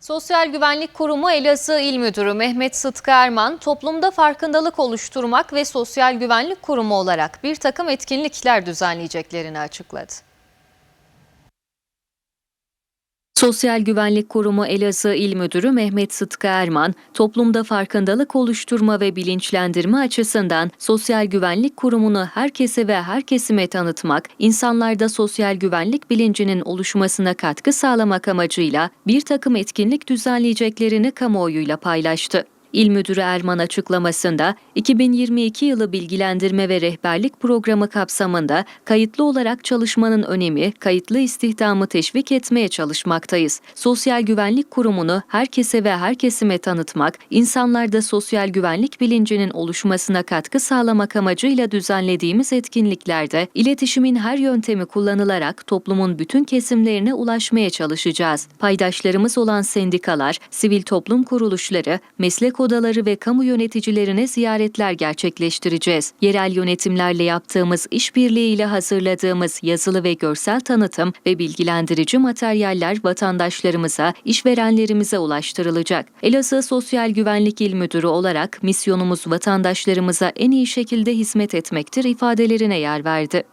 Sosyal Güvenlik Kurumu Elazığ İl Müdürü Mehmet Sıtkı Erman, toplumda farkındalık oluşturmak ve Sosyal Güvenlik Kurumu olarak bir takım etkinlikler düzenleyeceklerini açıkladı. Sosyal Güvenlik Kurumu Elazığ İl Müdürü Mehmet Sıtkı Erman, toplumda farkındalık oluşturma ve bilinçlendirme açısından Sosyal Güvenlik Kurumu'nu herkese ve her kesime tanıtmak, insanlarda sosyal güvenlik bilincinin oluşmasına katkı sağlamak amacıyla bir takım etkinlik düzenleyeceklerini kamuoyuyla paylaştı. İl Müdürü Erman açıklamasında 2022 yılı bilgilendirme ve rehberlik programı kapsamında kayıtlı olarak çalışmanın önemi, kayıtlı istihdamı teşvik etmeye çalışmaktayız. Sosyal Güvenlik Kurumu'nu herkese ve her kesime tanıtmak, insanlarda sosyal güvenlik bilincinin oluşmasına katkı sağlamak amacıyla düzenlediğimiz etkinliklerde iletişimin her yöntemi kullanılarak toplumun bütün kesimlerine ulaşmaya çalışacağız. Paydaşlarımız olan sendikalar, sivil toplum kuruluşları, meslek odaları ve kamu yöneticilerine ziyaretler gerçekleştireceğiz. Yerel yönetimlerle yaptığımız işbirliğiyle hazırladığımız yazılı ve görsel tanıtım ve bilgilendirici materyaller vatandaşlarımıza, işverenlerimize ulaştırılacak. Elazığ Sosyal Güvenlik İl Müdürü olarak misyonumuz vatandaşlarımıza en iyi şekilde hizmet etmektir ifadelerine yer verdi.